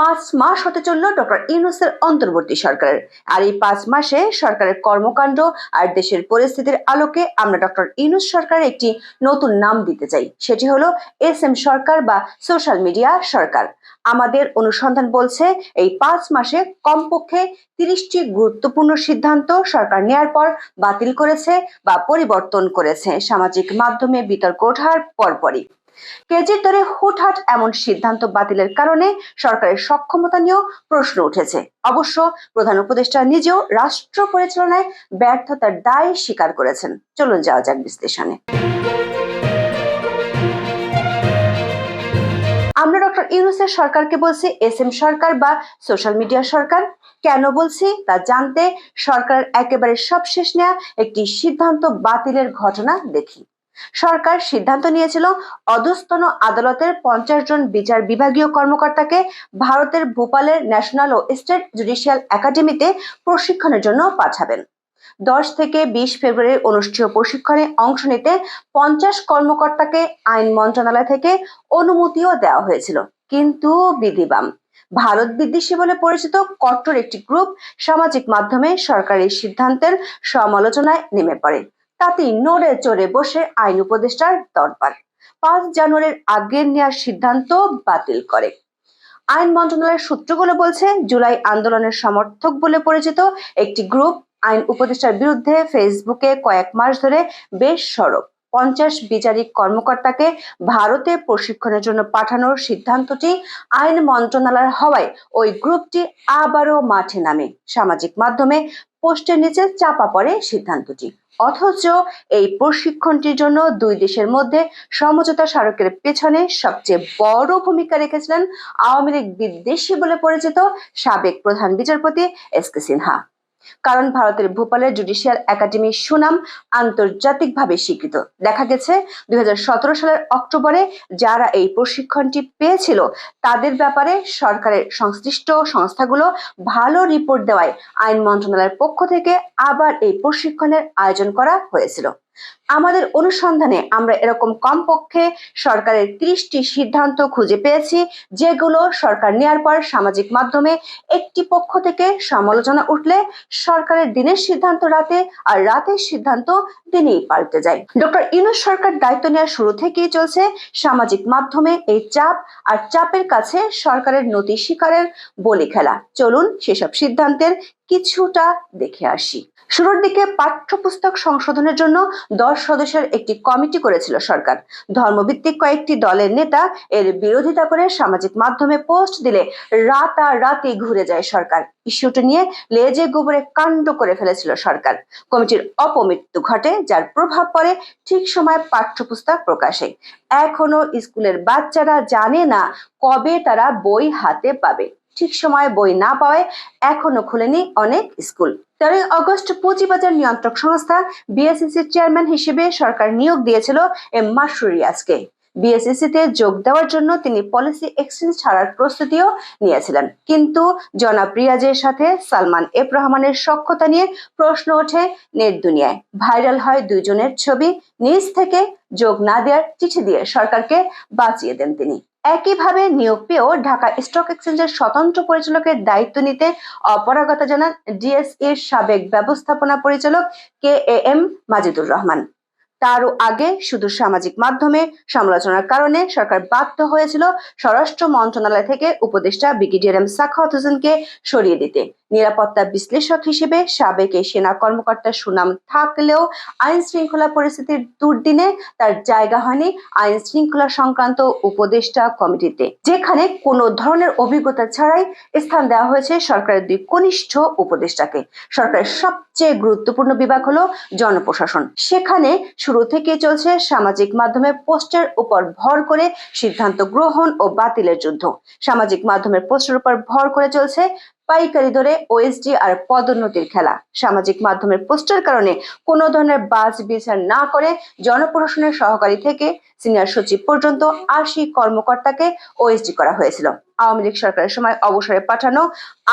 পাঁচ মাস হতে চলল ডক্টর ইউনুসের অন্তর্বর্তী সরকারের। আর এই পাঁচ মাসে সরকারের কর্মকাণ্ড আর দেশের পরিস্থিতির আলোকে আমরা ডক্টর ইউনুস সরকারের একটি নতুন নাম দিতে চাই। সেটি হলো এস এম সরকার বা সোশ্যাল মিডিয়া সরকার। আমাদের অনুসন্ধান বলছে, এই পাঁচ মাসে কমপক্ষে তিরিশটি গুরুত্বপূর্ণ সিদ্ধান্ত সরকার নেয়ার পর বাতিল করেছে বা পরিবর্তন করেছে। সামাজিক মাধ্যমে বিতর্ক ওঠার পরপরই। কেজির দরে হুটহাট এমন সিদ্ধান্ত বাতিলের কারণে সরকারের সক্ষমতা নিয়েও প্রশ্ন উঠেছে। অবশ্য প্রধান উপদেষ্টা নিজেও রাষ্ট্র পরিচালনায় ব্যর্থতার দায় স্বীকার করেছেন। চলুন যাওয়া যাক বিশ্লেষণে। আমরা ডক্টর ইউনুসের সরকারকে বলছি, এস এম সরকার বা সোশ্যাল মিডিয়া সরকার। কেন বলছি? তা জানতে সরকারের একেবারে সবশেষ নেয়া একটি সিদ্ধান্ত বাতিলের ঘটনা দেখি। সরকার সিদ্ধান্ত নিয়েছিল অধস্তন আদালতের পঞ্চাশ জন বিচার বিভাগীয় কর্মকর্তাকে ভারতের ভোপালের ন্যাশনাল ও স্টেট জুডিশিয়াল একাডেমিতে প্রশিক্ষণের জন্য পাঠাবেন। দশ থেকে বিশ ফেব্রুয়ারি অনুষ্ঠেয় প্রশিক্ষণে অংশ নিতে পঞ্চাশ কর্মকর্তাকে আইন মন্ত্রণালয় থেকে অনুমতিও দেওয়া হয়েছিল। কিন্তু বিধিবাম। ভারত বিদ্বেষী বলে পরিচিত কট্টর একটি গ্রুপ সামাজিক মাধ্যমে সরকারি সিদ্ধান্তের সমালোচনায় নেমে পড়ে। তাতেই নড়ে চড়ে বসে আইন উপদেষ্টার দরবার। পাঁচ জানুয়ারির আগের নেওয়ার সিদ্ধান্ত বাতিল করে। আইন মন্ত্রণালয়ের সূত্রগুলো বলছে, জুলাই আন্দোলনের সমর্থক বলে পরিচিত একটি গ্রুপ আইন উপদেষ্টার বিরুদ্ধে ফেসবুকে কয়েক মাস ধরে বেশ সরব। পঞ্চাশ বিচারিক কর্মকর্তাকে ভারতে প্রশিক্ষণের জন্য পাঠানোর সিদ্ধান্তটি আইন মন্ত্রণালয়ের হওয়ায় ওই গ্রুপটি আবারও মাঠে নামে। সামাজিক মাধ্যমে পোস্টের নিচে চাপা পড়ে সিদ্ধান্তটি। অথচ এই প্রশিক্ষণটির জন্য দুই দেশের মধ্যে সমঝোতা স্মারকের পেছনে সবচেয়ে বড় ভূমিকা রেখেছিলেন আওয়ামী লীগ বিদ্বেষী বলে পরিচিত সাবেক প্রধান বিচারপতি এস কে সিনহা। কারণ ভারতের ভোপালের জুডিশিয়াল একাডেমির সুনাম আন্তর্জাতিকভাবে স্বীকৃত। দেখা গেছে দুই হাজার সতেরো সালের অক্টোবরে যারা এই প্রশিক্ষণটি পেয়েছিল, তাদের ব্যাপারে সরকারের সংশ্লিষ্ট সংস্থাগুলো ভালো রিপোর্ট দেওয়ায় আইন মন্ত্রণালয়ের পক্ষ থেকে আবার এই প্রশিক্ষণের আয়োজন করা হয়েছিল। আমাদের অনুসন্ধানে আমরা এরকম কমপক্ষে সরকারের ত্রিশটি সিদ্ধান্ত খুঁজে পেয়েছি, যেগুলো সরকার নেয়ার পর সামাজিক মাধ্যমে একটি পক্ষ থেকে সমালোচনা উঠলে সরকারের দিনের সিদ্ধান্ত রাতে আর রাতের সিদ্ধান্ত দিনেই পাল্টে যায়। ডক্টর ইউনুস সরকার দায়িত্ব নেওয়ার শুরু থেকেই চলছে সামাজিক মাধ্যমে এই চাপ আর চাপের কাছে সরকারের নতি স্বীকারের বলি খেলা। চলুন সেসব সিদ্ধান্তের কিছুটা দেখে আসি। শুরুর দিকে পাঠ্যপুস্তক সংশোধনের জন্য দশ সদস্যের একটি কমিটি করেছিল সরকার। ধর্মভিত্তিক কয়েকটি দলের নেতা এর বিরোধিতা করে সামাজিক মাধ্যমে পোস্ট দিলে রাতারাতি ঘুরে যায় সরকার। ইস্যুটি নিয়ে লেজে গোবরে কাণ্ড করে ফেলেছিল সরকার। কমিটির অপমৃত্যু ঘটে, যার প্রভাব পড়ে ঠিক সময় পাঠ্যপুস্তক প্রকাশে। এখনও স্কুলের বাচ্চারা জানে না কবে তারা বই হাতে পাবে। ঠিক সময়ে বই না পাওয়ায় এখনও খুলেনি অনেক স্কুল। তেরোই অগস্ট পুঁজিবাজার নিয়ন্ত্রক সংস্থা বিএসসিসির চেয়ারম্যান হিসেবে সরকার নিয়োগ দিয়েছিল এম মাসুরিয়াসকে বিএসসিসিতে যোগ দেওয়ার জন্য তিনি পলিসি এক্সচেঞ্জ ছাড়ার প্রস্তুতিও নিয়েছিলেন। কিন্তু জনাব রিয়াজের সাথে সালমান এফ রহমানের সক্ষতা নিয়ে প্রশ্ন ওঠে নেট দুনিয়ায়। ভাইরাল হয় দুইজনের ছবি, নিজ থেকে যোগ না দেওয়ার চিঠি দিয়ে সরকারকে বাঁচিয়ে দেন তিনি। একইভাবে নিয়োগ পেয়েও ঢাকা স্টক এক্সচেঞ্জের স্বতন্ত্র পরিচালকের দায়িত্ব নিতে অপারগতা জানান ডিএসইর সাবেক ব্যবস্থাপনা পরিচালক K A M Majidur Rahman. তারও আগে শুধু সামাজিক মাধ্যমে সমালোচনার কারণে সরকার বাধ্য হয়েছিল স্বরাষ্ট্র মন্ত্রণালয় থেকে উপদেষ্টা ব্রিগেডিয়ার এম সাখাওয়াত হোসেনকে সরিয়ে দিতে। নিরাপত্তা বিশ্লেষক হিসেবে সাবেক এই সেনা কর্মকর্তার সুনাম থাকলেও আইন শৃঙ্খলা পরিস্থিতির দুর্দিনে তার জায়গা হয়নি আইন শৃঙ্খলা সংক্রান্ত উপদেষ্টা কমিটিতে, যেখানে কোনো ধরনের অভিজ্ঞতা ছাড়াই স্থান দেওয়া হয়েছে সরকারের দুই কনিষ্ঠ উপদেষ্টাকে। সরকারের সবচেয়ে গুরুত্বপূর্ণ বিভাগ হলো জনপ্রশাসন। সেখানে শুরু থেকে চলছে সামাজিক মাধ্যমে পোস্টের উপর ভর করে সিদ্ধান্ত গ্রহণ ও বাতিলের যুদ্ধ। সামাজিক মাধ্যমের পোস্টের উপর ভর করে চলছে পাইকারি দরে ওএসডি আর পদোন্নতির খেলা। সামাজিক মাধ্যমের পোস্টের কারণে কোনো ধরনের বাজ বিচার না করে জনপ্রশাসনের সহকারী থেকে সিনিয়র সচিব পর্যন্ত আশি কর্মকর্তাকে ওএসডি করা হয়েছিল। আওয়ামী লীগ সরকারের সময় অবসরে পাঠানো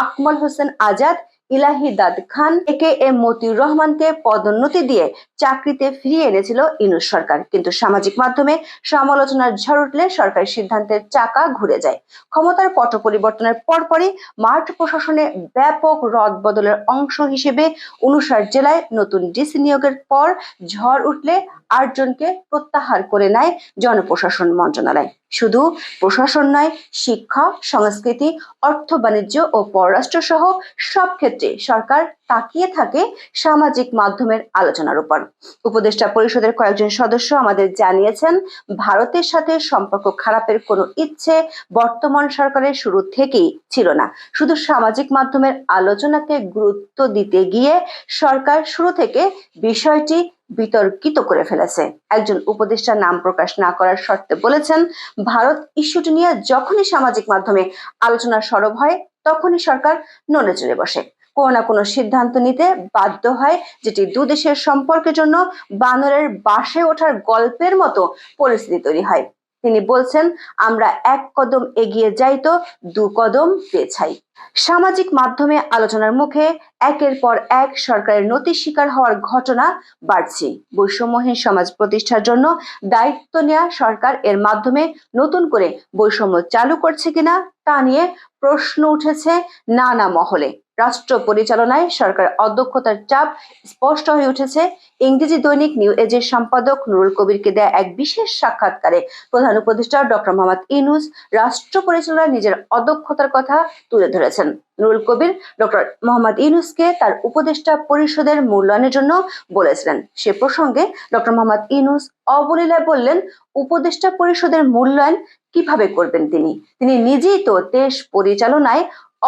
আকমল হোসেন আজাদ ইলাহিদাদ খান একে এম মতিউর রহমানকে পদোন্নতি দিয়ে চাকরিতে ফিরিয়ে এনেছিল ইনুস সরকার। কিন্তু সামাজিক মাধ্যমে সমালোচনার ঝড় উঠলে সরকারি সিদ্ধান্তের চাকা ঘুরে যায়। ক্ষমতার পট পরিবর্তনের পরপরই মাঠ প্রশাসনে ব্যাপক রদ বদলের অংশ হিসেবে অনুসার জেলায় নতুন ডিসি নিয়োগের পর ঝড় উঠলে আটজনকে প্রত্যাহার করে নেয় জনপ্রশাসন মন্ত্রণালয়। শুধু প্রশাসন নয়, শিক্ষা, সংস্কৃতি, অর্থ বাণিজ্য ও পররাষ্ট্র সহ সব ক্ষেত্রে সরকার তাকিয়ে থাকে সামাজিক মাধ্যমের আলোচনার উপর। উপদেষ্টা পরিষদের কয়েকজন সদস্য আমাদের জানিয়েছেন, ভারতের সাথে সম্পর্ক খারাপের কোনো ইচ্ছে বর্তমান সরকারের শুরু থেকেই ছিল না। শুধু সামাজিক মাধ্যমের আলোচনাকে গুরুত্ব দিতে গিয়ে সরকার শুরু থেকে বিষয়টি বিতর্কিত করে ফেলেছে। একজন উপদেষ্টা নাম প্রকাশ না করার শর্তে বলেছেন, ভারত ইস্যুটি নিয়ে যখনই সামাজিক মাধ্যমে আলোচনা সরব হয়, তখনই সরকার নড়ে চড়ে বসে। কোনো না কোনো সিদ্ধান্ত নিতে বাধ্য হয়, যেটি দু দেশের সম্পর্কের জন্য বানরের বাসে ওঠার গল্পের মতো পরিস্থিতি তৈরি হয়। তিনি বলছেন, আমরা এক কদম এগিয়ে যাই তো, দু কদম পেছাই। সামাজিক মাধ্যমে আলোচনার মুখে একের পর এক সরকারের নতি শিকার হওয়ার ঘটনা বাড়ছে। বৈষম্যহীন সমাজ প্রতিষ্ঠার জন্য দায়িত্ব নেওয়া সরকার এর মাধ্যমে নতুন করে বৈষম্য চালু করছে কিনা তা নিয়ে প্রশ্ন উঠেছে নানা মহলে। রাষ্ট্র পরিচালনায় সরকার অধ্যক্ষতার চাপ স্পষ্ট হয়ে উঠেছে। ইংরেজি দৈনিক নিউ এজের সম্পাদক নুরুল কবিরকে দেয়া এক বিশেষ সাক্ষাৎকারে প্রধান উপদেষ্টা ডক্টর মোহাম্মদ ইনুস রাষ্ট্র পরিচালনায় নিজের অদক্ষতার কথা তুলে ধরেছেন। নুরুল কবির ডক্টর মোহাম্মদ ইনুসকে তার উপদেষ্টা পরিষদের মূল্যায়নের জন্য বলেছিলেন। সে প্রসঙ্গে ডক্টর মোহাম্মদ ইনুস অবলীলায় বললেন, উপদেষ্টা পরিষদের মূল্যায়ন কীভাবে করবেন তিনি? তিনি নিজেই তো দেশ পরিচালনায়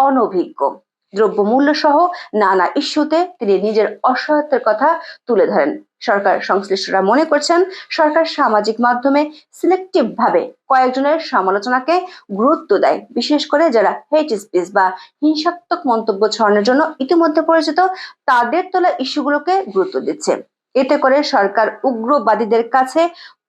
অনভিজ্ঞ। দ্রব্যমূল্য সহ নানা ইস্যুতে তিনি নিজের অসহায়তার কথা তুলে ধরেন। সরকার সংশ্লিষ্টরা মনে করছেন, সরকার সামাজিক মাধ্যমে সিলেক্টিভ ভাবে কয়েকজনের সমালোচনাকে গুরুত্ব দেয়, বিশেষ করে যারা হেট স্পিচ বা হিংসাত্মক মন্তব্য ছড়ানোর জন্য ইতিমধ্যে পরিচিত, তাদের তোলা ইস্যুগুলোকে গুরুত্ব দিচ্ছে। এতে করে সরকার উগ্রবাদীদের কাছে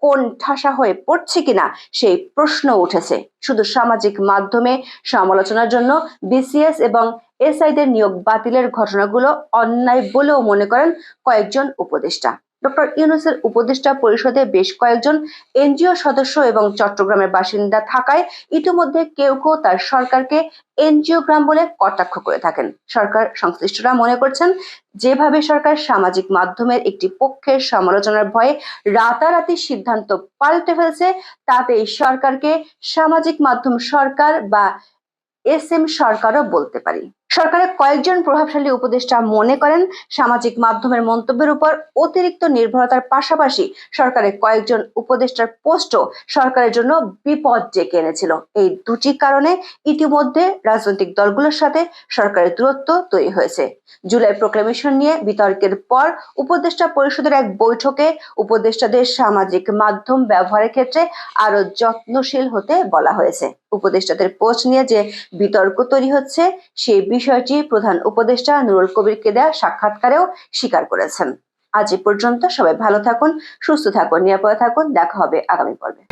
কোন ঠাসা হয়ে পড়ছে কিনা সেই প্রশ্ন উঠেছে। শুধু সামাজিক মাধ্যমে সমালোচনার জন্য বিসিএস এবং এসআইদের নিয়োগ বাতিলের ঘটনাগুলো অন্যায় বলেও মনে করেন কয়েকজন উপদেষ্টা। ডক্টর ইউনুসের উপদেষ্টা পরিষদে বেশ কয়েকজন এনজিও সদস্য এবং চট্টগ্রামের বাসিন্দা থাকায় ইতিমধ্যে কেউ কেউ তার সরকারকে এনজিও গ্রাম বলে কটাক্ষ করে থাকেন। সরকার সংশ্লিষ্টরা মনে করছেন, যেভাবে সরকার সামাজিক মাধ্যমের একটি পক্ষের সমালোচনার ভয়ে রাতারাতি সিদ্ধান্ত পাল্টে ফেলছে তাতে সরকারকে সামাজিক মাধ্যম সরকার বা এস এম সরকারও বলতে পারি। সরকারের কয়েকজন প্রভাবশালী উপদেষ্টা মনে করেন, সামাজিক মাধ্যমের মন্তব্যের উপর অতিরিক্ত নির্ভরতার পাশাপাশি সরকারের কয়েকজন উপদেষ্টার পোস্টও সরকারের জন্য বিপদ ডেকে এনেছিল। এই দুটি কারণে ইতিমধ্যে রাজনৈতিক দলগুলোর সাথে সরকারের দূরত্ব তৈরি হয়েছে। জুলাই প্রোক্লামেশন নিয়ে বিতর্কের পর উপদেষ্টা পরিষদের এক বৈঠকে উপদেষ্টাদের সামাজিক মাধ্যম ব্যবহারের ক্ষেত্রে আরও যত্নশীল হতে বলা হয়েছে। উপদেষ্টাদের পোস্ট নিয়ে যে বিতর্ক তৈরি হচ্ছে, সেই বিষয়টি প্রধান উপদেষ্টা নুরুল কবিরকে দেওয়া সাক্ষাৎকারেও স্বীকার করেছেন। আজ এ পর্যন্ত সবাই ভালো থাকুন, সুস্থ থাকুন, নিরাপদে থাকুন, দেখা হবে আগামী পর্বে।